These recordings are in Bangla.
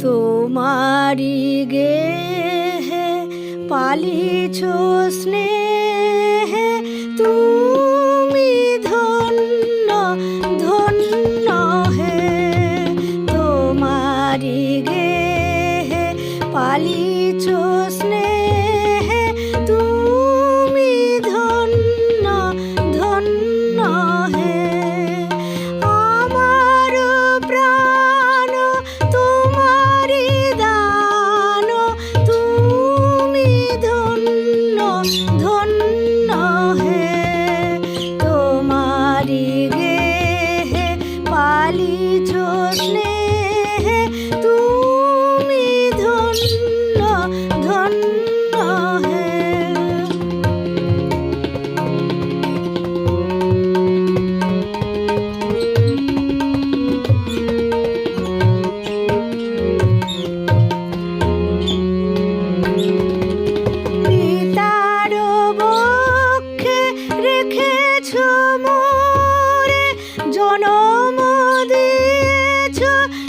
তোমারি গে হে পালিছ স্নেহে তুমি ধন্য ধন্য হে তোমারি গে হে পালি Hari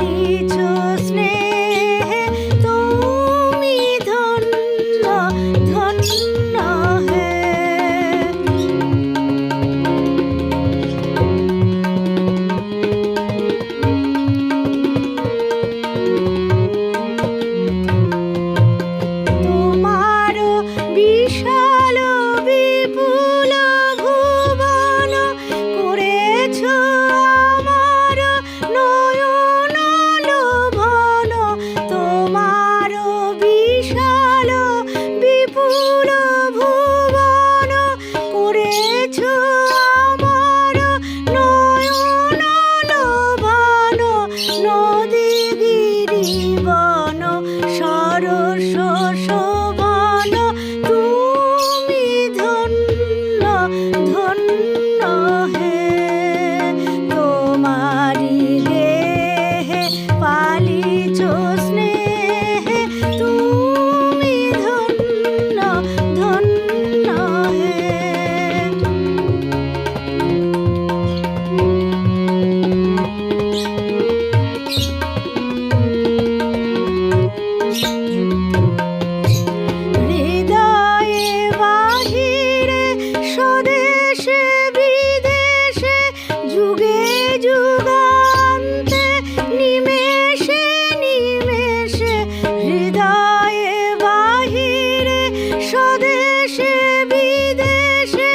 वाली স্বদেশে, বিদেশে, যুগে যুগান্তে নিমেষে নিমেষে, হৃদয়ে বাহিরে, স্বদেশে, বিদেশে,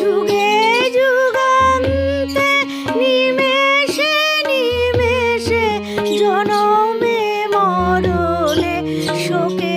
যুগে যুগান্তে নিমেষে নিমেষে, জনমে মরণে শোকে